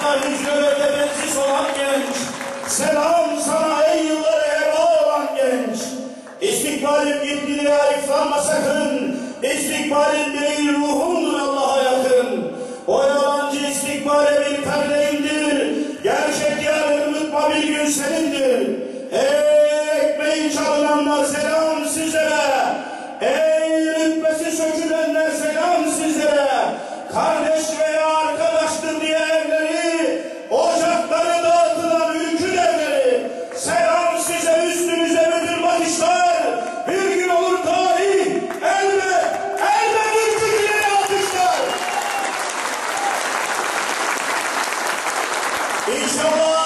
sana hücrelerde bensiz olan genç. Selam sana ey yılları heba olan genç. İstikbalim gitti diye ayıflanma sakın. İstikbalim değil ruhundur Allah'a yakın. O yalancı istikbale bir perde indir. Gerçek yarın unutma bir gün senindir. Ey ekmeği çalınanlar selam İnşallah 31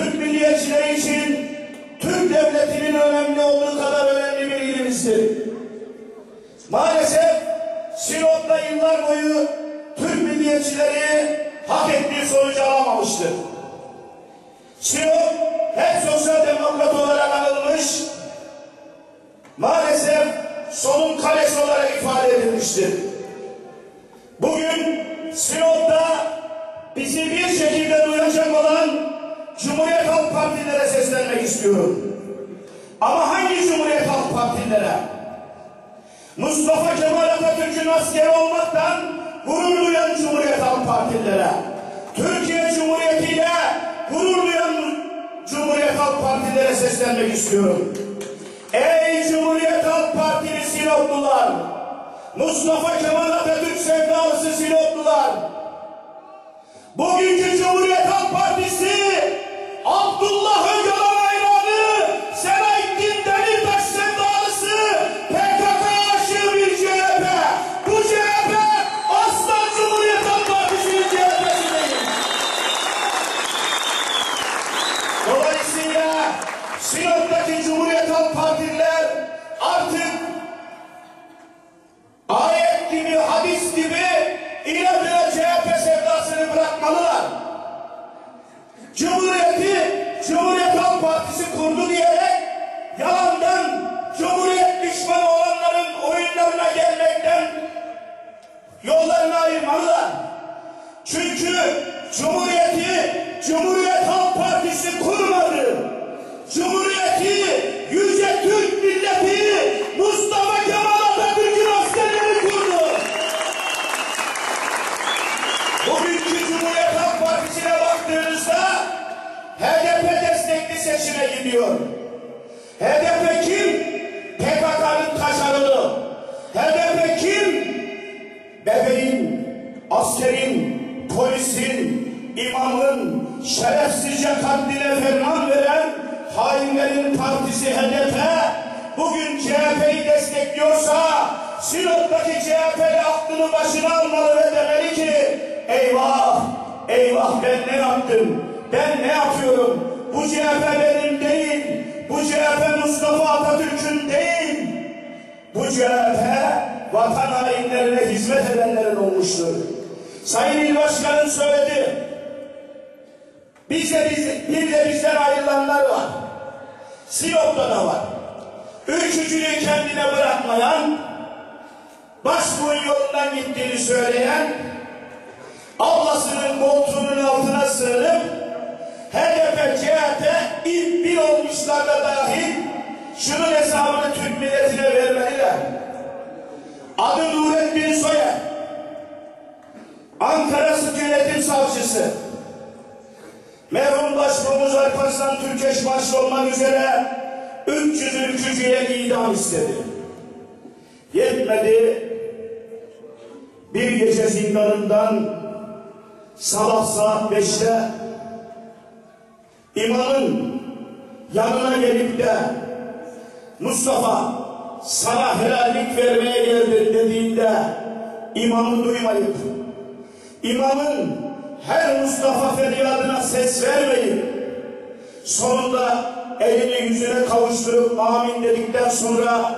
Türk milliyetçileri için Türk devletinin önemli olduğu kadar önemli bir ilimizdir. Maalesef Sinop'ta yıllar boyu Türk milliyetçileri hak ettiği sonucu alamamıştır. Sinop hep sosyal demokrat olarak anılmış, maalesef solun kalesi olarak ifade edilmiştir. Bugün Sinop'ta bizi bir şekilde duyacak olan Cumhuriyet Halk Partilere seslenmek istiyorum. Ama hangi Cumhuriyet Halk Partilere? Mustafa Kemal Atatürk'ün askeri olmaktan gurur duyan Cumhuriyet Halk Partilere, Türkiye Cumhuriyeti ile gurur duyan Cumhuriyet Halk Partilere seslenmek istiyorum. Ey Cumhuriyet Halk Partili Sinoplular, Mustafa Kemal Atatürk sevdalısı Sinoplular, bugünkü Cumhuriyet Halk Partisi Abdullah Öcalan hayranı yollarını ayırmalılar. Çünkü Cumhuriyeti Cumhuriyet Halk Partisi kurmadı. Cumhuriyeti yüce Türk milleti partisi HDP bugün CHP'yi destekliyorsa Sinop'taki CHP'li aklını başına almalı ve demeli ki eyvah, eyvah ben ne yaptım, ben ne yapıyorum, bu CHP benim değil, bu CHP Mustafa Atatürk'ün değil, bu CHP vatan hainlerine hizmet edenlerin olmuştur. Sayın İl Başkanım söyledi. Bize, biz, bir de bizden ayrılanlar var. Sinop'ta da var. Ülkücülüğü kendine bırakmayan, başbuğun yolundan gittiğini söyleyen, ablasının koltuğunun altına sığınıp, HDP, CHP ilk bir olmuşlar da dahil, şunun hesabını Türk milletine vermeliler. Adı Nurettin Soyer. Ankara Sık Yönetim Savcısı. Merhum Başbuğumuz Alparslan Türkeş başta olmak üzere 300 ülkücüye idam istedi. Yetmedi. bir gece zindanından sabah saat beşte imamın yanına gelip de Mustafa sana helallik vermeye geldim dediğinde imamı duymayıp imamın her Mustafa feryadına ses vermeyip sonunda elini yüzüne kavuşturup amin dedikten sonra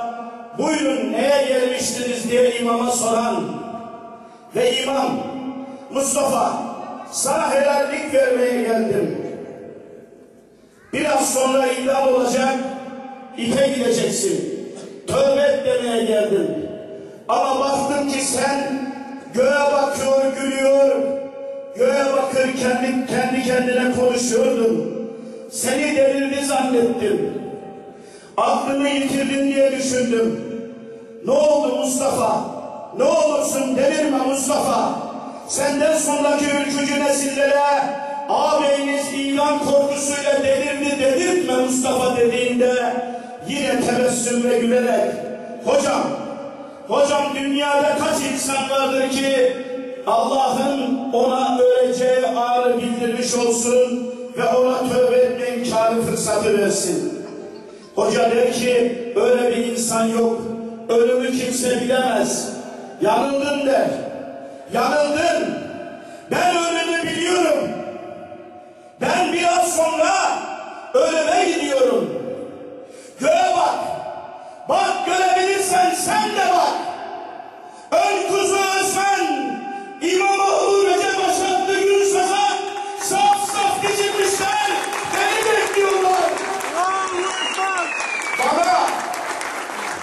buyurun neye gelmiştiniz diye imama soran ve imam Mustafa sana helallik vermeye geldim. Biraz sonra idam olacak, ipe gideceksin. Tövbe et demeye geldim. Ama baktım ki sen göğe bakıyor, gülüyor, göğe bakır kendi, kendi kendine konuşuyordun. Seni delirdi zannettim. Aklımı yitirdin diye düşündüm. Ne oldu Mustafa? Ne olursun delirme Mustafa. Senden sonraki ülkücü nesillere ağabeyiniz ilan korkusuyla delirdi dedirtme Mustafa dediğinde yine tebessümle gülerek hocam hocam dünyada kaç insan vardır ki Allah'ın ona öleceği anı bildirmiş olsun ve ona tövbe etme imkanı fırsatı versin. Hoca der ki öyle bir insan yok. Ölümü kimse bilemez. Yanıldın der. Yanıldın. Ben ölümü biliyorum. Ben biraz sonra ölüme gidiyorum. Göğe bak. Bak görebilirsen sen de bak. Ön kuzu İmamoğlu Recep Başaklı Gülsaz'a saf saf dizilmişler. Beni bekliyorlar.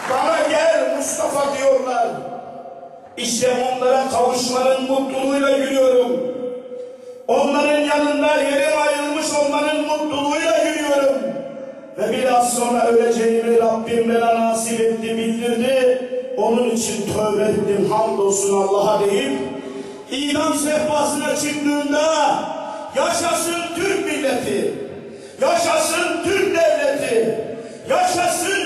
Bana gel Mustafa diyorlar. İşte onlara kavuşmanın mutluluğuyla gülüyorum. Onların yanında yerim ayrılmış olmanın mutluluğuyla gülüyorum. Ve biraz sonra öleceğimi Rabbim bana nasip etti, bildirdi. Onun için tövbe ettim, hamdolsun Allah'a deyip, idam sehpasına çıktığında, yaşasın Türk milleti, yaşasın Türk devleti, yaşasın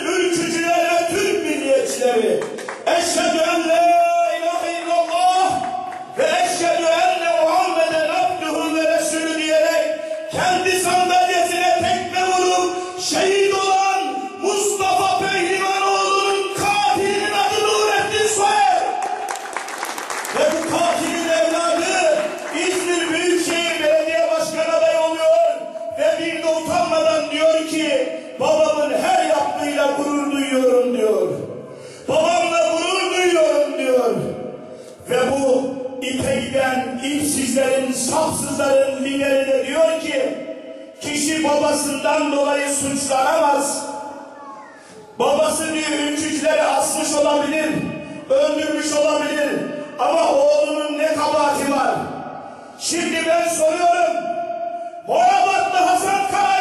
olabilir, öldürmüş olabilir ama oğlunun ne kabahati var? Şimdi ben soruyorum, Boyabatlı Hasan Kara'ya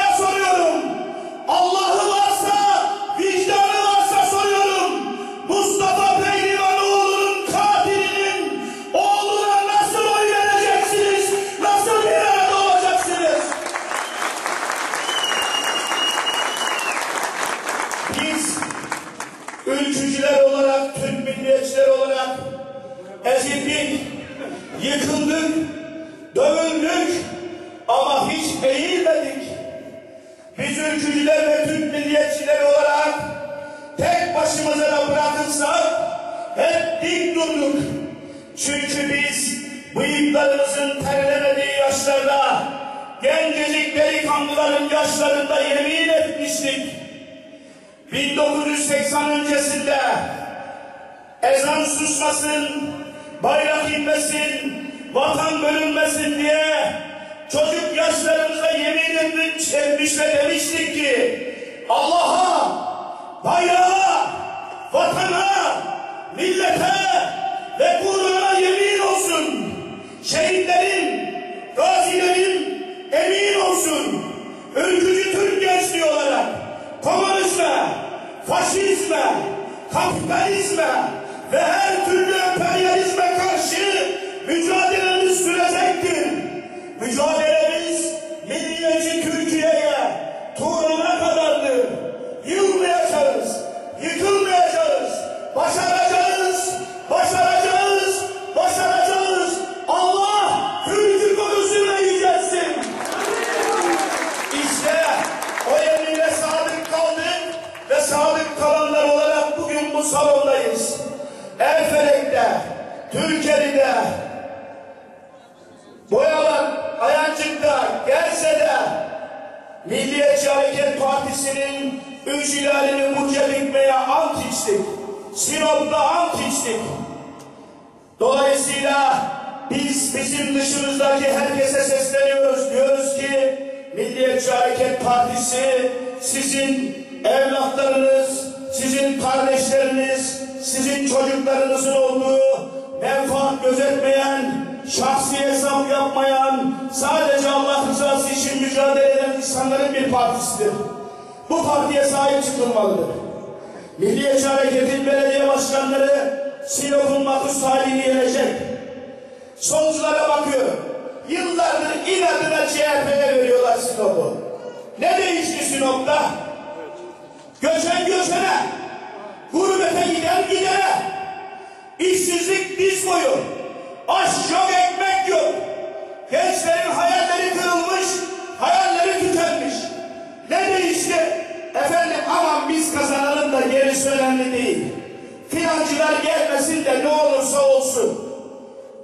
dik durduk. Çünkü biz bıyıklarımızın terlemediği yaşlarda gencecik delikanlıların yaşlarında yemin etmiştik. 1980 öncesinde ezan susmasın, bayrak inmesin, vatan bölünmesin diye çocuk yaşlarımızda yemin etmiş ve demiştik ki Allah'a, bayrağa, vatana, millete ve Kur'an'a yemin olsun. Şehitlerin, gazilerin emin olsun. Ülkücü Türk gençliği olarak komünizme, faşizme, kapitalizme ve her türlü emperyalizme karşı mücadelemiz Hareket Partisi sizin evlatlarınız, sizin kardeşleriniz, sizin çocuklarınızın olduğu menfaat gözetmeyen, şahsi hesap yapmayan, sadece Allah rızası için mücadele eden insanların bir partisidir. Bu partiye sahip çıkılmalıdır. Milliyetçi Hareket'in belediye başkanları Sinop'un makus halini yenecek. Solculara bakıyorum. Yıllardır inadına CHP'ye veriyorlar Sinop'u. Ne değişti Sinop'ta? Göçen göçene, gurbete giden gidene, işsizlik diz boyu, aş yok ekmek yok. Gençlerin hayalleri kırılmış, hayalleri tükenmiş. Ne değişti? Efendim aman biz kazanalım da gerisi önemli değil. Financılar gelmesin de ne olursa olsun.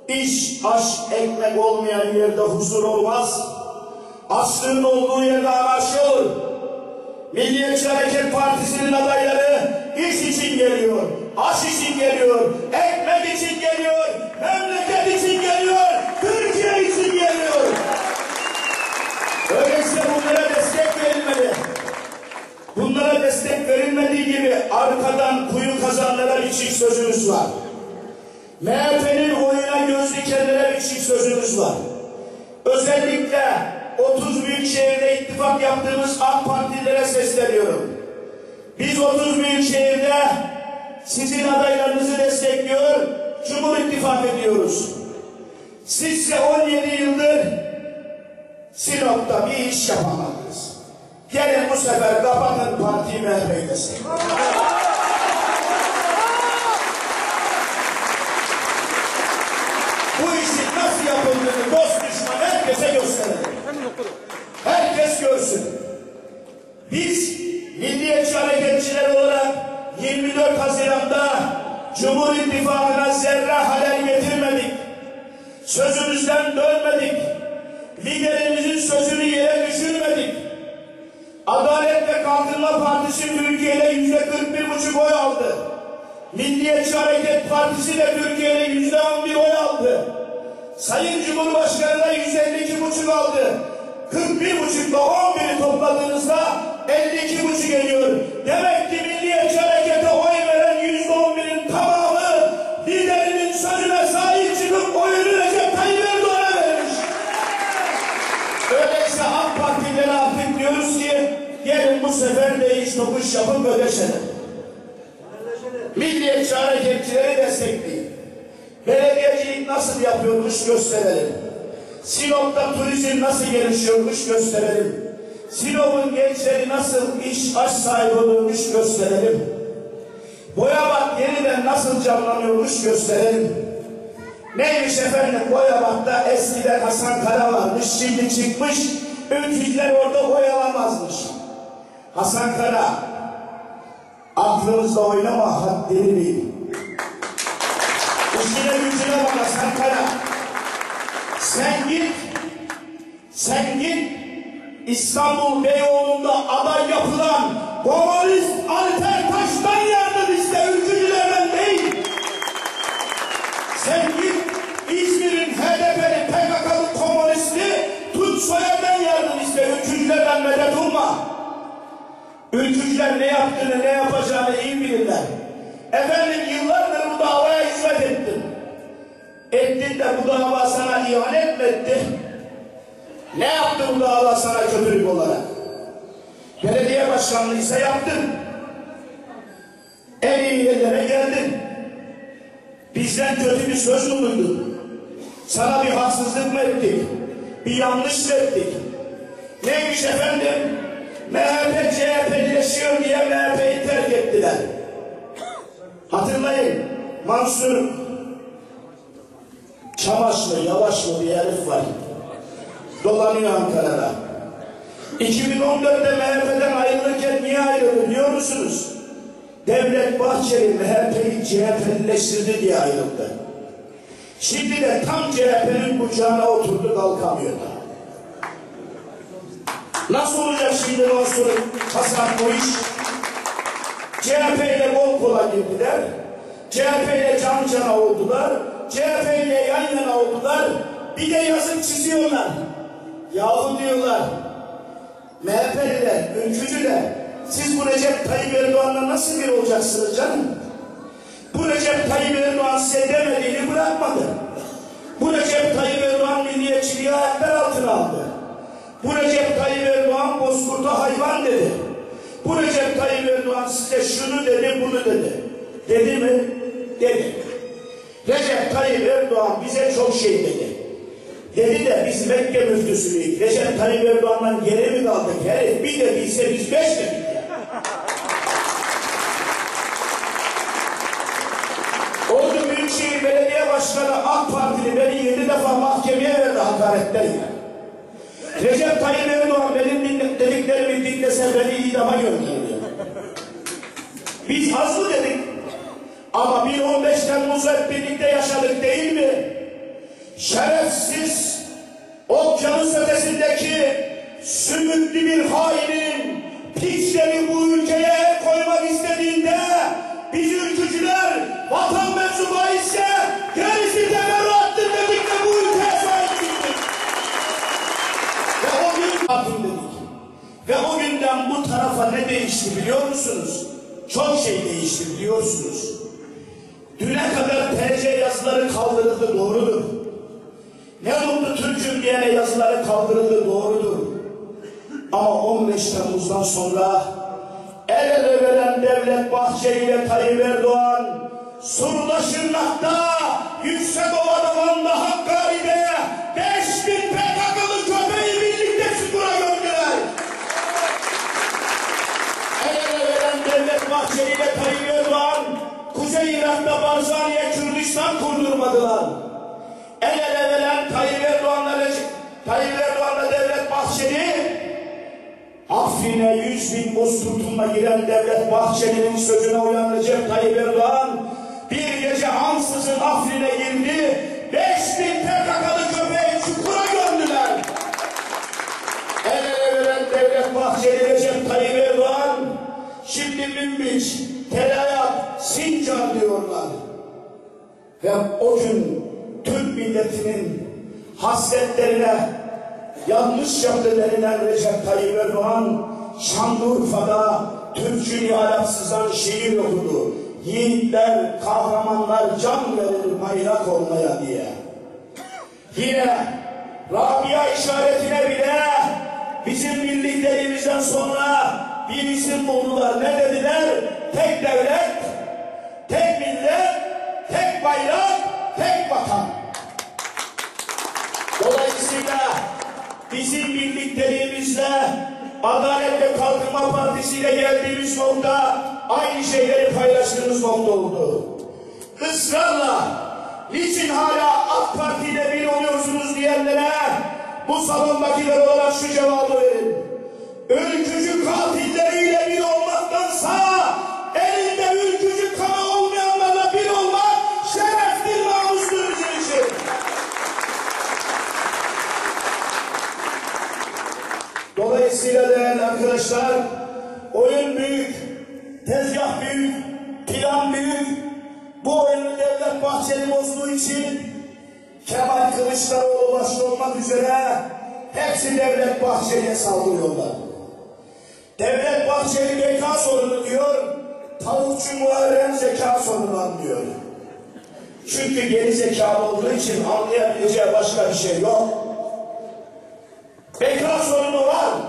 İş, aş, ekmek olmayan yerde huzur olmaz. Açlığın olduğu yerde anarşi olur. Milliyetçi Hareket Partisi'nin adayları iş için geliyor, aş için geliyor, ekmek için geliyor, memleket için geliyor, Türkiye için geliyor. Öyleyse bunlara destek verilmeli. Bunlara destek verilmediği gibi arkadan kuyu kazanlara çift sözümüz var. MHP'nin oyuna göz dikenlere çift sözümüz var. Özellikle 30 büyük şehirde ittifak yaptığımız AK Partililere sesleniyorum. Biz 30 büyük şehirde sizin adaylarınızı destekliyor, Cumhur İttifak ediyoruz. Sizse 17 yıldır Sinop'ta bir iş yapamadınız. Gelin bu sefer kapatın partiyi MHP'yi destekleyin. Herkes görsün. Biz milliyetçi hareketçiler olarak 24 Haziran'da Cumhur İttifakı'na zerre halel getirmedik. Sözümüzden dönmedik. Liderimizin sözünü yere düşürmedik. Adalet ve Kalkınma Partisi Türkiye'de yüzde 41 buçuk oy aldı. Milliyetçi Hareket Partisi de Türkiye'de yüzde 11 oy aldı. Sayın Cumhurbaşkanı da 152 buçuk aldı. 41 buçukla 11'i topladığınızda 52 buçuk geliyor. Demek ki Milliyetçi Hareket'e oy veren yüzde 11'in tamamı liderinin sözüne sahip çıkıp oyunu Recep Tayyip Erdoğan'a vermiş. Öyleyse AK Partililere artık diyoruz ki gelin bu sefer değiş tokuş yapıp ödeşelim. Milliyetçi hareketçileri destekleyin. Belediyecilik nasıl yapıyormuş gösterelim. Sinop'ta turizm nasıl gelişiyormuş gösterelim. Sinop'un gençleri nasıl iş aş sahibi oluyormuş gösterelim. Boyabat yeniden nasıl canlanıyormuş gösterelim. Neymiş efendim Boyabat'ta eskiden Hasan Kara varmış şimdi çıkmış ülkücüler orada boyalamazmış. Hasan Kara aklınızla oynama haddini bil. İşine gücüne bak Hasan Kara. Sen git, sen git İstanbul Beyoğlu'nda aday yapılan komünist Alper Taş'tan yardım iste, ülkücülerden değil. Sen git İzmir'in HDP'li PKK'lı komünisti Tunç Soyer'den yardım iste, ülkücülerden medet umma. Ülkücüler ne yaptığını, ne yapacağını iyi bilirler. Efendim yıllardır bu davaya hizmet ettin. Ettin de bu dava sana ihanet mi etti? Ne yaptı bu dava sana kötülük olarak? Belediye başkanlığıysa yaptın. En iyi yerlere geldin. Bizden kötü bir söz mü duydun? Sana bir haksızlık mı ettik? Bir yanlış mı ettik? Neymiş efendim? MHP CHP'lileşiyor diye MHP'yi terk ettiler. Hatırlayın Mansur Çamaşlı, Yavaşlı bir herif var. Dolanıyor Ankara'da. 2014'te MHP'den ayrılırken niye ayrıldı biliyor musunuz? Devlet Bahçeli MHP'yi CHP'lileştirdi diye ayrıldı. Şimdi de tam CHP'nin kucağına oturdu kalkamıyor da. Nasıl olacak şimdi Mansur Hasan bu iş? CHP ile kol kola girdiler. CHP ile can cana oldular. CHP ile yan yana oldular. Bir de yazıp çiziyorlar. Yahu diyorlar. MHP'liler, ülkücüler. Siz bu Recep Tayyip Erdoğan'la nasıl bir olacaksınız canım? Bu Recep Tayyip Erdoğan size demediğini bırakmadı. Bu Recep Tayyip Erdoğan milliyetçiliği ayaklar altına aldı. Bu Recep Tayyip Erdoğan bozkurda hayvan dedi. Bu Recep Tayyip Erdoğan size şunu dedi, bunu dedi. Dedi mi? Dedi. Recep Tayyip Erdoğan bize çok şey dedi. Dedi de biz Mekke müftüsüyük. Recep Tayyip Erdoğan'dan geri mi kaldık? Herif bir dediyse biz beş dedik. Ordu Büyükşehir Belediye Başkanı AK Partili beni yedi defa mahkemeye verdi hakaretten ya. Recep Tayyip Erdoğan benim dediklerimi dinlese beni idama gönderiyor. Biz az mı dedik? Ama bir 15 Temmuz'u hep birlikte yaşadık değil mi? Şerefsiz okyanus ötesindeki sümüklü bir hainin piçleri bu ülkeye el koymak istediğinde biz ülkücüler vatan mensubu ise gerisi teferruattır dedik de bu ülkeye sahip çıktık. Ve o gün dedik. Ve o günden bu tarafa ne değişti biliyor musunuz? Çok şey değişti biliyorsunuz. Düne kadar TC yazıları kaldırıldı doğrudur. Ne oldu Türk'üm diyene yazıları kaldırıldı doğrudur. Ama 15 Temmuz'dan sonra el ele veren Devlet Bahçeli ile Tayyip Erdoğan Surda Şırnak'ta Yüksekova'da Van'da Hakkari'de Kuzey Irak'ta Barzaniye Kürdistan kurdurmadılar. El ele veren Tayyip Erdoğan'la Tayyip Erdoğan'la Devlet Bahçeli Afrin'e yüz bin bozkurtumla giren Devlet Bahçeli'nin sözüne uyan Recep Tayyip Erdoğan bir gece ansızın Afrin'e girdi. Beş bin PKK'lı köpeği çukura gömdüler. El ele veren Devlet Bahçeli Recep Tayyip Erdoğan şimdi Münbiç, Telayat, Sincan diyorlar. Ve o gün Türk milletinin hasretlerine yanlış yaptı denilen Recep Tayyip Erdoğan Şanlıurfa'da Türkçülüğü alaksızdan şiir okudu. Yiğitler, kahramanlar can verir bayrak olmaya diye. Yine Rabia işaretine bile bizim birliklerimizden sonra bir isim buldular. Ne dediler? Tek devlet, tek millet, tek bayrak, tek vatan. Dolayısıyla bizim birliklerimizle Adalet ve Kalkınma Partisi ile geldiğimiz nokta aynı şeyleri paylaştığımız nokta oldu. Israrla niçin hala AK Parti ile bir oluyorsunuz diyenlere bu salondakiler olarak şu cevabı verin. Ülkücü katilleriyle bir olmaktansa arkadaşlar, oyun büyük, tezgah büyük, plan büyük. Bu oyunu Devlet Bahçeli bozduğu için Kemal Kılıçdaroğlu başta olmak üzere hepsi Devlet Bahçeli'ye saldırıyorlar. Devlet Bahçeli beka sorunu diyor, tavukçu Muharrem zeka sorunu anlıyor. Çünkü geri zekalı olduğu için anlayabileceği başka bir şey yok. Beka sorunu var.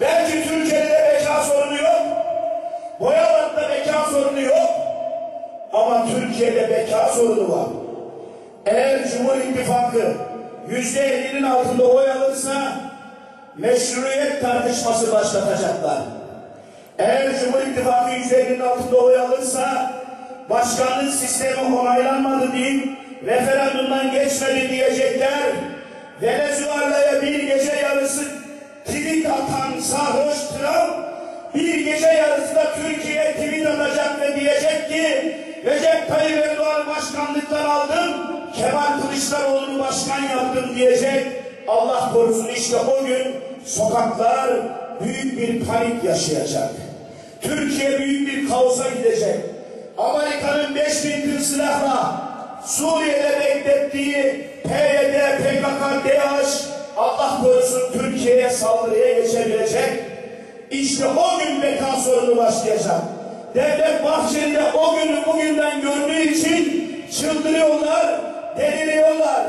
Belki Türkiye'de beka sorunu yok. Boyabat'ta beka sorunu yok. Ama Türkiye'de beka sorunu var. Eğer Cumhur İttifakı yüzde ellinin altında oy alırsa meşruiyet tartışması başlatacaklar. Eğer Cumhur İttifakı yüzde ellinin altında oy alırsa başkanlık sistemi onaylanmadı deyip referandumdan geçmedi diyecekler. Venezuela'ya bir gece yarısı tweet atan sarhoş Trump bir gece yarısında Türkiye tweet atacak ve diyecek ki Recep Tayyip Erdoğan başkanlıktan aldım, Kemal Kılıçdaroğlu'nu başkan yaptım diyecek. Allah korusun işte o gün sokaklar büyük bir panik yaşayacak. Türkiye büyük bir kaosa gidecek. Amerika'nın 5000 tır silahla Suriye'de beklettiği PYD, PKK, DAEŞ Allah korusun Türkiye'ye saldırıya geçebilecek. İşte o gün beka sorunu başlayacak. Devlet Bahçeli de o günü bugünden gördüğü için çıldırıyorlar, deliriyorlar.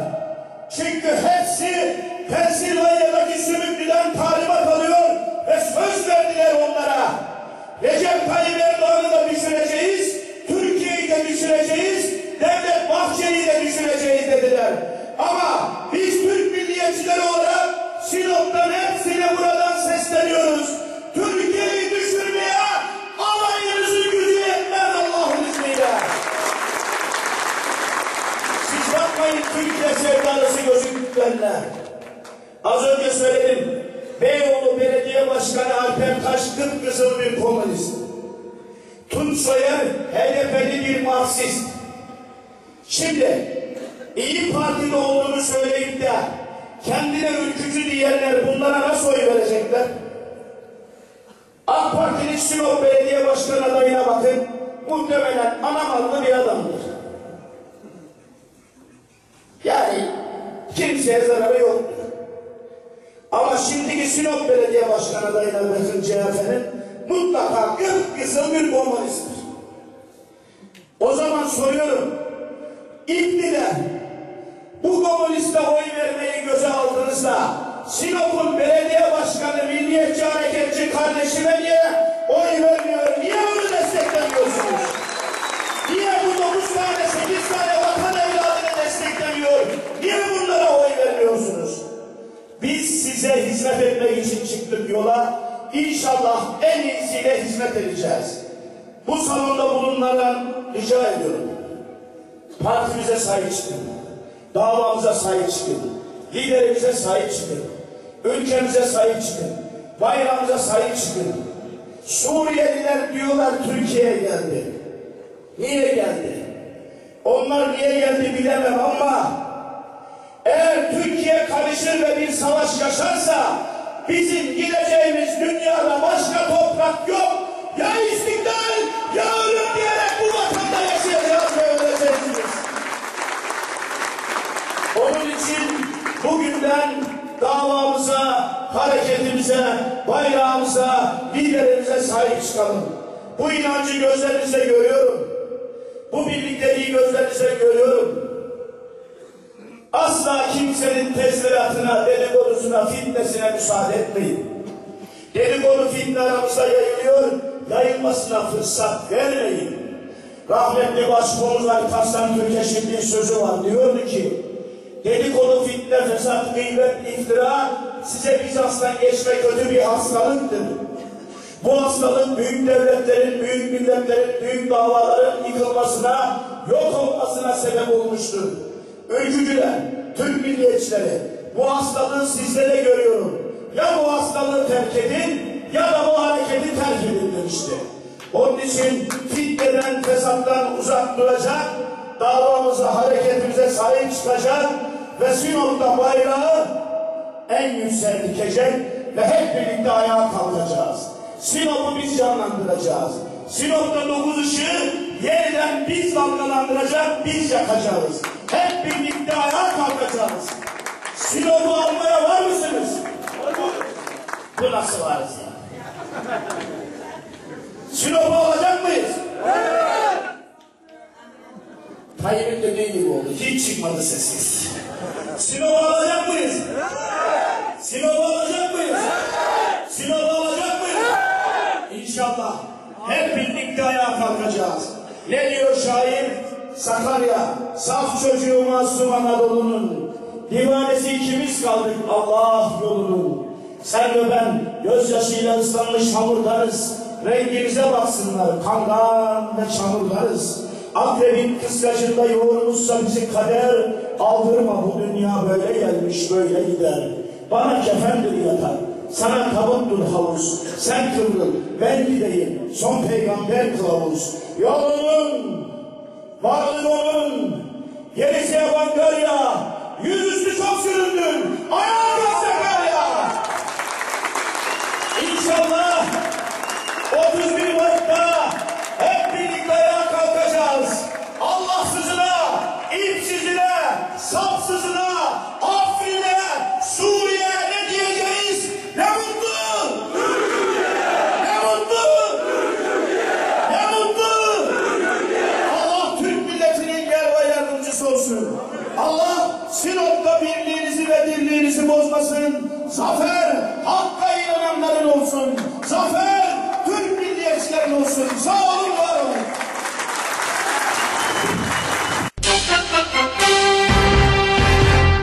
Çünkü hepsi Pensilvanya'daki sümüklüden talimat alıyor ve söz verdiler onlara. Recep Tayyip Erdoğan'ı da düşüreceğiz, Türkiye'yi de düşüreceğiz, Devlet Bahçeli'yi de düşüreceğiz dediler. Ama biz milliyetçileri olarak Sinop'tan hepsine buradan sesleniyoruz. Türkiye'yi düşürmeye alayınızın gücü yetmez Allah'ın izniyle. Siz bakmayın Türkiye sevdalısı gözüktülerine. Az önce söyledim. Beyoğlu Belediye Başkanı Alper Taş kıpkızıl bir komünist. Tunç Soyer HDP'li bir Marksist. Şimdi İyi Parti'de olduğunu söyleyip de kendine ülkücü diyenler bunlara nasıl oy verecekler? AK Parti'nin Sinop Belediye Başkanı adayına bakın. Muhtemelen anamallı bir adamdır. Yani kimseye zararı yoktur. Ama şimdiki Sinop Belediye Başkanı adayına bakın CHP'nin mutlaka kıpkızıl bir komünisttir. O zaman soruyorum. İktidar bu komüniste oy vermeyi göze aldığınızda Sinop'un belediye başkanı milliyetçi hareketçi kardeşime niye oy vermiyor? Niye onu desteklemiyorsunuz? Niye bu dokuz tane sekiz tane vatan evladını desteklemiyor? Niye bunlara oy vermiyorsunuz? Biz size hizmet etmek için çıktık yola. İnşallah en iyisiyle hizmet edeceğiz. Bu salonda bulunanlardan rica ediyorum. Partimize sahip çıkın. Davamıza sahip çıkın. Liderimize sahip çıkın. Ülkemize sahip çıkın. Bayrağımıza sahip çıkın. Suriyeliler diyorlar Türkiye'ye geldi. Niye geldi? Onlar niye geldi bilemem ama eğer Türkiye karışır ve bir savaş yaşarsa bizim gideceğimiz dünyada başka toprak yok. Hareketimize, bayrağımıza, liderimize sahip çıkalım. Bu inancı gözlerinizde görüyorum. Bu birlikteliği gözlerinizde görüyorum. Asla kimsenin tezviratına, dedikodusuna, fitnesine müsaade etmeyin. Dedikodu fitne aramızda yayılıyor, yayılmasına fırsat vermeyin. Rahmetli Başbuğumuz Alparslan Türkeş'in bir sözü var. Diyordu ki, dedikodu, fitne, fesat, gıybet, iftira size Bizans'tan geçme kötü bir hastalıktır. Bu hastalık büyük devletlerin, büyük milletlerin, büyük davaların yıkılmasına, yok olmasına sebep olmuştur. Ülkücüler, Türk milliyetçileri, bu hastalığı sizde de görüyorum. Ya bu hastalığı terk edin, ya da bu hareketi terk edin demişti. Onun için fitneden, fesattan uzak duracak, davamıza, hareketimize sahip çıkacak ve Sinop'ta bayrağı en yükseğe dikecek ve hep birlikte ayağa kalkacağız. Sinop'u biz canlandıracağız. Sinop'ta dokuz ışığı yeniden biz dalgalandıracak, biz yakacağız. Hep birlikte ayağa kalkacağız. Sinop'u almaya var mısınız? Bu nasıl varız ya? Sinop'u alacak mıyız? Evet. Tayyip'in dediği gibi oldu. Hiç çıkmadı sessiz. Sinop'u. Sinop'u alacak mıyız? Evet. Sinop'u alacak mıyız? Evet. İnşallah. Hep birlikte ayağa kalkacağız. Ne diyor şair? Sakarya, saf çocuğu masum Anadolu'nun, divanesi ikimiz kaldık Allah yolunun. Sen ve ben gözyaşıyla ıslanmış hamurlarız. Rengimize baksınlar kandan ve çamurlarız. Akrebin kıskacında yoğurmuşsa bizi kader. Aldırma bu dünya böyle gelmiş böyle gider. Bana kefendir yatar. Sana tabuttur havuz. Sen kıvrıl, ben gideyim. Son peygamber kılavuz. Yolunun, varlığının, gerisi yaban ya. Yüzüstü çok süründün. Ayağa kalkacak ya. İnşallah 31 Mart'ta hep birlikte ayağa kalkacağız. Allahsızına, ipsizine, sapsızına,